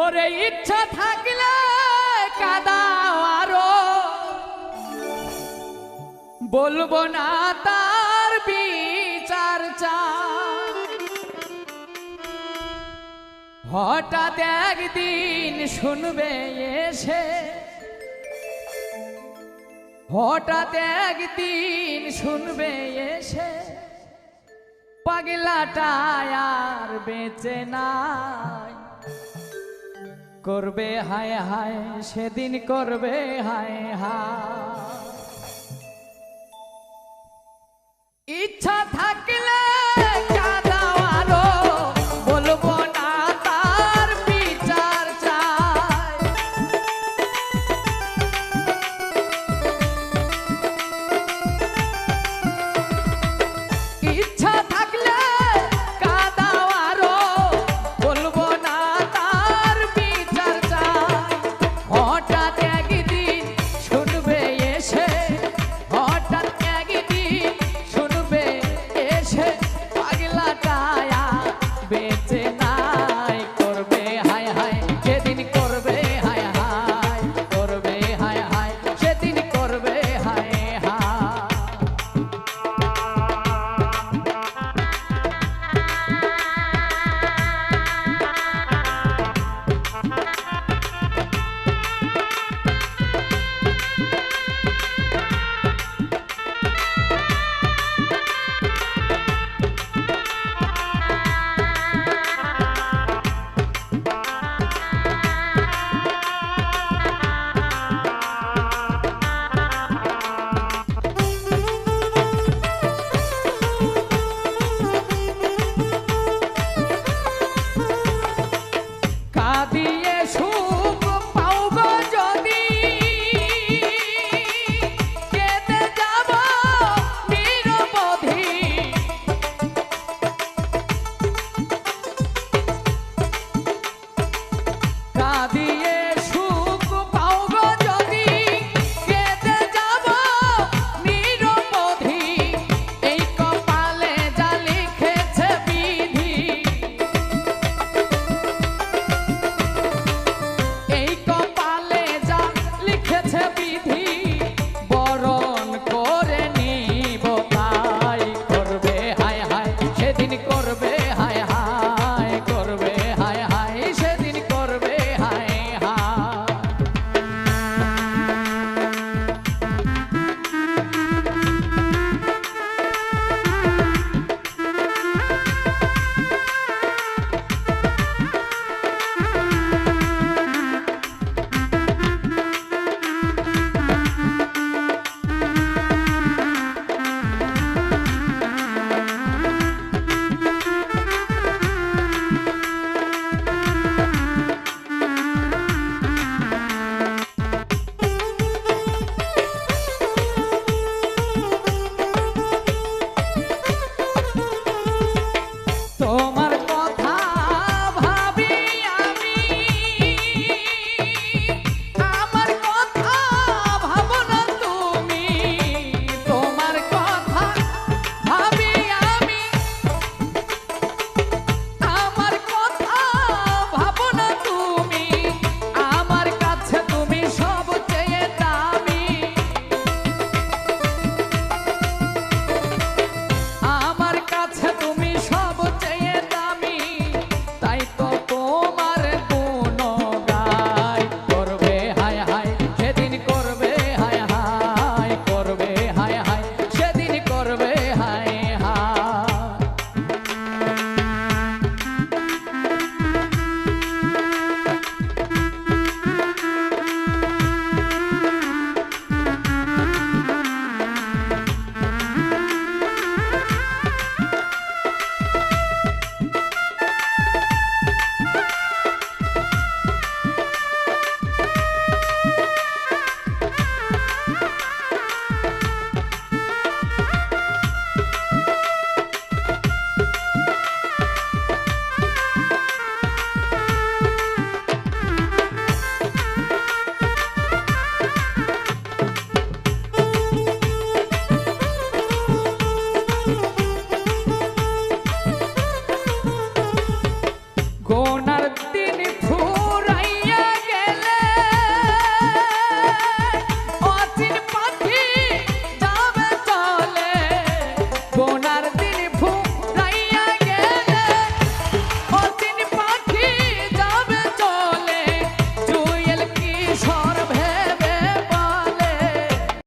ওরে ইচ্ছা থাকলে কাদাও আরও। বলব না তার বিচার হঠাৎ একদিন শুনবে এসে, হঠাৎ একদিন শুনবে এসে পাগলাটা আর বেঁচে নাই। করবে হায় হায় সেদিন করবে হায় হায়। school.